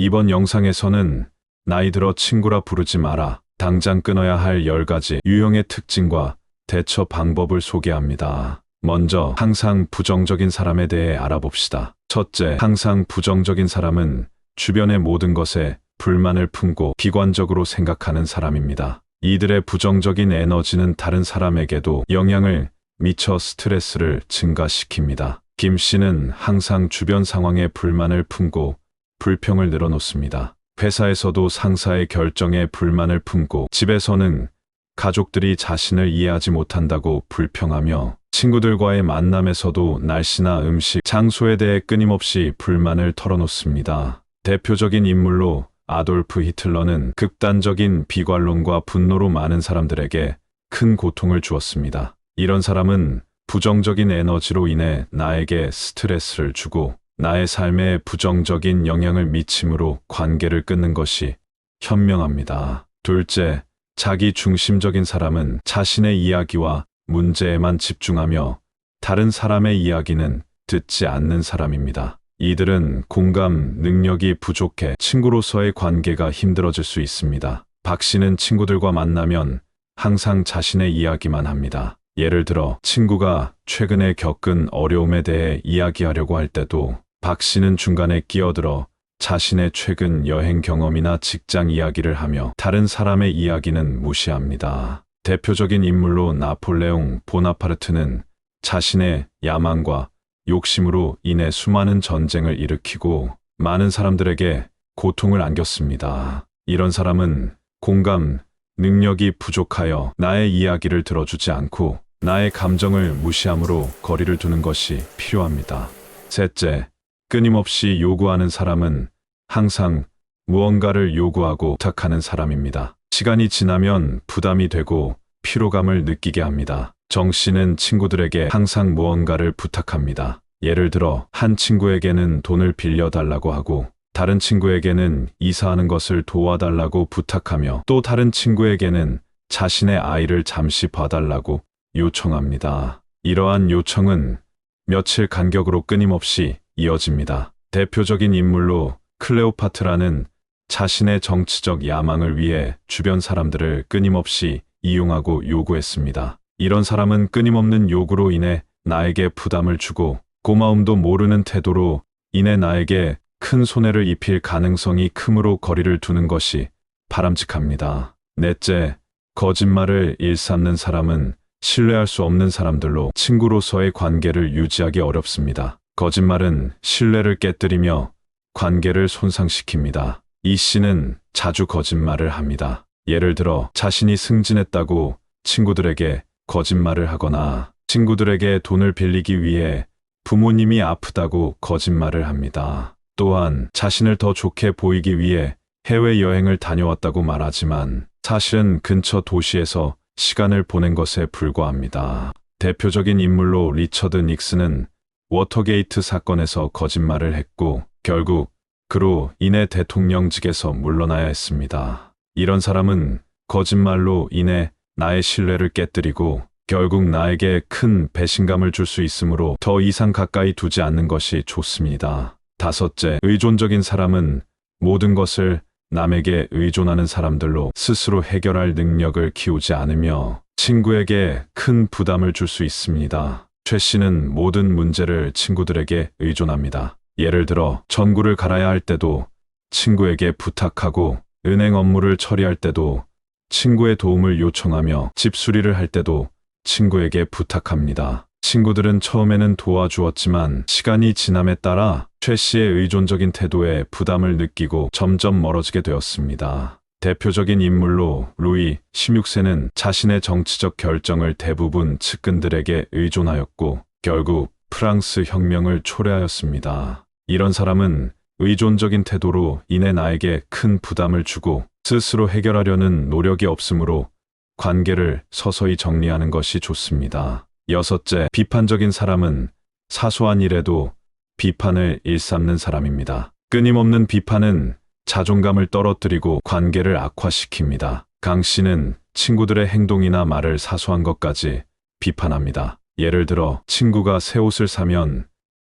이번 영상에서는 나이 들어 친구라 부르지 마라. 당장 끊어야 할 10가지 유형의 특징과 대처 방법을 소개합니다. 먼저 항상 부정적인 사람에 대해 알아봅시다. 첫째, 항상 부정적인 사람은 주변의 모든 것에 불만을 품고 비관적으로 생각하는 사람입니다. 이들의 부정적인 에너지는 다른 사람에게도 영향을 미쳐 스트레스를 증가시킵니다. 김 씨는 항상 주변 상황에 불만을 품고 불평을 늘어놓습니다. 회사에서도 상사의 결정에 불만을 품고 집에서는 가족들이 자신을 이해하지 못한다고 불평하며 친구들과의 만남에서도 날씨나 음식, 장소에 대해 끊임없이 불만을 털어놓습니다. 대표적인 인물로 아돌프 히틀러는 극단적인 비관론과 분노로 많은 사람들에게 큰 고통을 주었습니다. 이런 사람은 부정적인 에너지로 인해 나에게 스트레스를 주고 나의 삶에 부정적인 영향을 미침으로 관계를 끊는 것이 현명합니다. 둘째, 자기 중심적인 사람은 자신의 이야기와 문제에만 집중하며 다른 사람의 이야기는 듣지 않는 사람입니다. 이들은 공감 능력이 부족해 친구로서의 관계가 힘들어질 수 있습니다. 박 씨는 친구들과 만나면 항상 자신의 이야기만 합니다. 예를 들어 친구가 최근에 겪은 어려움에 대해 이야기하려고 할 때도 박 씨는 중간에 끼어들어 자신의 최근 여행 경험이나 직장 이야기를 하며 다른 사람의 이야기는 무시합니다. 대표적인 인물로 나폴레옹 보나파르트는 자신의 야망과 욕심으로 인해 수많은 전쟁을 일으키고 많은 사람들에게 고통을 안겼습니다. 이런 사람은 공감, 능력이 부족하여 나의 이야기를 들어주지 않고 나의 감정을 무시함으로 거리를 두는 것이 필요합니다. 셋째, 끊임없이 요구하는 사람은 항상 무언가를 요구하고 부탁하는 사람입니다. 시간이 지나면 부담이 되고 피로감을 느끼게 합니다. 정 씨는 친구들에게 항상 무언가를 부탁합니다. 예를 들어 한 친구에게는 돈을 빌려달라고 하고 다른 친구에게는 이사하는 것을 도와달라고 부탁하며 또 다른 친구에게는 자신의 아이를 잠시 봐달라고 요청합니다. 이러한 요청은 며칠 간격으로 끊임없이 이어집니다. 대표적인 인물로 클레오파트라는 자신의 정치적 야망을 위해 주변 사람들을 끊임없이 이용하고 요구했습니다. 이런 사람은 끊임없는 요구로 인해 나에게 부담을 주고 고마움도 모르는 태도로 인해 나에게 큰 손해를 입힐 가능성이 크므로 거리를 두는 것이 바람직합니다. 넷째, 거짓말을 일삼는 사람은 신뢰할 수 없는 사람들로 친구로서의 관계를 유지하기 어렵습니다. 거짓말은 신뢰를 깨뜨리며 관계를 손상시킵니다. 이 씨는 자주 거짓말을 합니다. 예를 들어 자신이 승진했다고 친구들에게 거짓말을 하거나 친구들에게 돈을 빌리기 위해 부모님이 아프다고 거짓말을 합니다. 또한 자신을 더 좋게 보이기 위해 해외여행을 다녀왔다고 말하지만 사실은 근처 도시에서 시간을 보낸 것에 불과합니다. 대표적인 인물로 리처드 닉슨은 워터게이트 사건에서 거짓말을 했고 결국 그로 인해 대통령직에서 물러나야 했습니다. 이런 사람은 거짓말로 인해 나의 신뢰를 깨뜨리고 결국 나에게 큰 배신감을 줄 수 있으므로 더 이상 가까이 두지 않는 것이 좋습니다. 다섯째, 의존적인 사람은 모든 것을 남에게 의존하는 사람들로 스스로 해결할 능력을 키우지 않으며 친구에게 큰 부담을 줄 수 있습니다. 최 씨는 모든 문제를 친구들에게 의존합니다. 예를 들어 전구를 갈아야 할 때도 친구에게 부탁하고 은행 업무를 처리할 때도 친구의 도움을 요청하며 집 수리를 할 때도 친구에게 부탁합니다. 친구들은 처음에는 도와주었지만 시간이 지남에 따라 최 씨의 의존적인 태도에 부담을 느끼고 점점 멀어지게 되었습니다. 대표적인 인물로 루이 16세는 자신의 정치적 결정을 대부분 측근들에게 의존하였고 결국 프랑스 혁명을 초래하였습니다. 이런 사람은 의존적인 태도로 인해 나에게 큰 부담을 주고 스스로 해결하려는 노력이 없으므로 관계를 서서히 정리하는 것이 좋습니다. 여섯째, 비판적인 사람은 사소한 일에도 비판을 일삼는 사람입니다. 끊임없는 비판은 자존감을 떨어뜨리고 관계를 악화시킵니다. 강 씨는 친구들의 행동이나 말을 사소한 것까지 비판합니다. 예를 들어 친구가 새 옷을 사면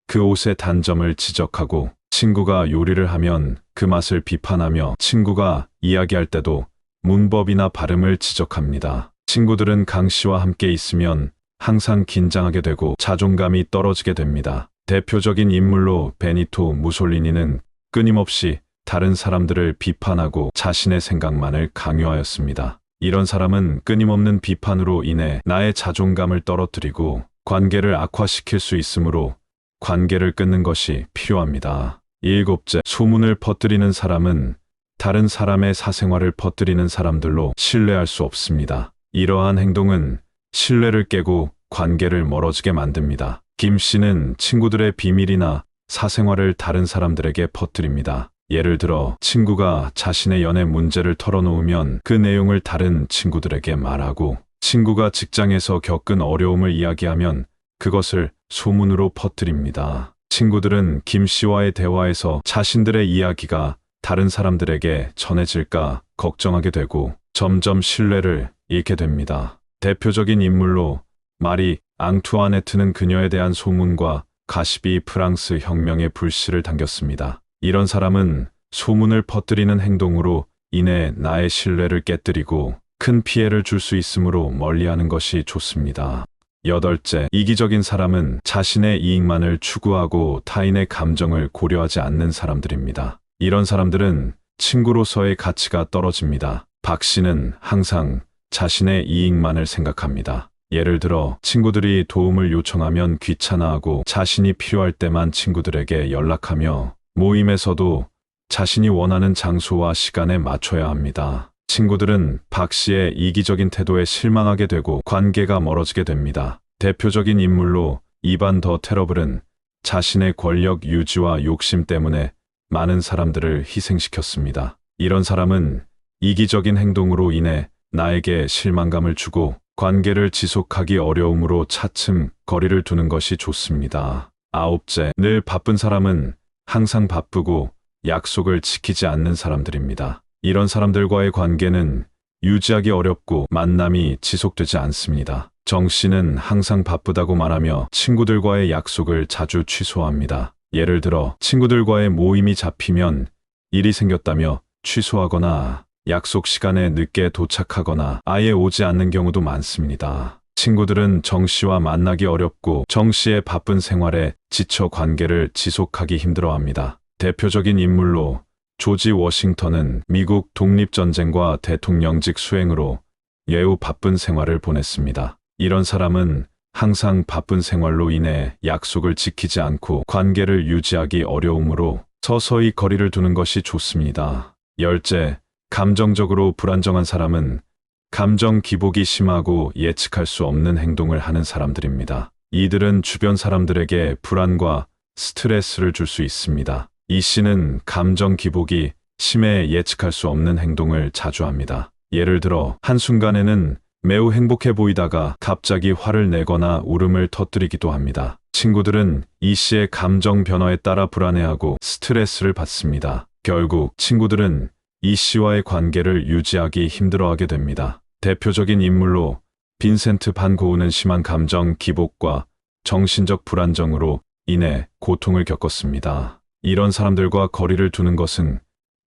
그 옷의 단점을 지적하고 친구가 요리를 하면 그 맛을 비판하며 친구가 이야기할 때도 문법이나 발음을 지적합니다. 친구들은 강 씨와 함께 있으면 항상 긴장하게 되고 자존감이 떨어지게 됩니다. 대표적인 인물로 베니토 무솔리니는 끊임없이 다른 사람들을 비판하고 자신의 생각만을 강요하였습니다. 이런 사람은 끊임없는 비판으로 인해 나의 자존감을 떨어뜨리고 관계를 악화시킬 수 있으므로 관계를 끊는 것이 필요합니다. 일곱째, 소문을 퍼뜨리는 사람은 다른 사람의 사생활을 퍼뜨리는 사람들로 신뢰할 수 없습니다. 이러한 행동은 신뢰를 깨고 관계를 멀어지게 만듭니다. 김 씨는 친구들의 비밀이나 사생활을 다른 사람들에게 퍼뜨립니다. 예를 들어 친구가 자신의 연애 문제를 털어놓으면 그 내용을 다른 친구들에게 말하고 친구가 직장에서 겪은 어려움을 이야기하면 그것을 소문으로 퍼뜨립니다. 친구들은 김 씨와의 대화에서 자신들의 이야기가 다른 사람들에게 전해질까 걱정하게 되고 점점 신뢰를 잃게 됩니다. 대표적인 인물로 마리 앙투아네트는 그녀에 대한 소문과 가시비 프랑스 혁명의 불씨를 당겼습니다. 이런 사람은 소문을 퍼뜨리는 행동으로 인해 나의 신뢰를 깨뜨리고 큰 피해를 줄 수 있으므로 멀리하는 것이 좋습니다. 여덟째, 이기적인 사람은 자신의 이익만을 추구하고 타인의 감정을 고려하지 않는 사람들입니다. 이런 사람들은 친구로서의 가치가 떨어집니다. 박 씨는 항상 자신의 이익만을 생각합니다. 예를 들어 친구들이 도움을 요청하면 귀찮아하고 자신이 필요할 때만 친구들에게 연락하며 모임에서도 자신이 원하는 장소와 시간에 맞춰야 합니다. 친구들은 박 씨의 이기적인 태도에 실망하게 되고 관계가 멀어지게 됩니다. 대표적인 인물로 이반 더 테러블은 자신의 권력 유지와 욕심 때문에 많은 사람들을 희생시켰습니다. 이런 사람은 이기적인 행동으로 인해 나에게 실망감을 주고 관계를 지속하기 어려움으로 차츰 거리를 두는 것이 좋습니다. 아홉째, 늘 바쁜 사람은 항상 바쁘고 약속을 지키지 않는 사람들입니다. 이런 사람들과의 관계는 유지하기 어렵고 만남이 지속되지 않습니다. 정 씨는 항상 바쁘다고 말하며 친구들과의 약속을 자주 취소합니다. 예를 들어 친구들과의 모임이 잡히면 일이 생겼다며 취소하거나 약속 시간에 늦게 도착하거나 아예 오지 않는 경우도 많습니다. 친구들은 정 씨와 만나기 어렵고 정 씨의 바쁜 생활에 지쳐 관계를 지속하기 힘들어합니다. 대표적인 인물로 조지 워싱턴은 미국 독립전쟁과 대통령직 수행으로 매우 바쁜 생활을 보냈습니다. 이런 사람은 항상 바쁜 생활로 인해 약속을 지키지 않고 관계를 유지하기 어려우므로 서서히 거리를 두는 것이 좋습니다. 열째, 감정적으로 불안정한 사람은 감정 기복이 심하고 예측할 수 없는 행동을 하는 사람들입니다. 이들은 주변 사람들에게 불안과 스트레스를 줄 수 있습니다. 이 씨는 감정 기복이 심해 예측할 수 없는 행동을 자주 합니다. 예를 들어 한순간에는 매우 행복해 보이다가 갑자기 화를 내거나 울음을 터뜨리기도 합니다. 친구들은 이 씨의 감정 변화에 따라 불안해하고 스트레스를 받습니다. 결국 친구들은 이 씨와의 관계를 유지하기 힘들어하게 됩니다. 대표적인 인물로 빈센트 반 고흐는 심한 감정 기복과 정신적 불안정으로 인해 고통을 겪었습니다. 이런 사람들과 거리를 두는 것은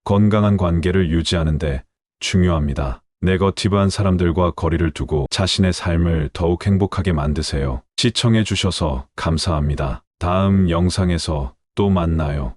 건강한 관계를 유지하는데 중요합니다. 네거티브한 사람들과 거리를 두고 자신의 삶을 더욱 행복하게 만드세요. 시청해 주셔서 감사합니다. 다음 영상에서 또 만나요.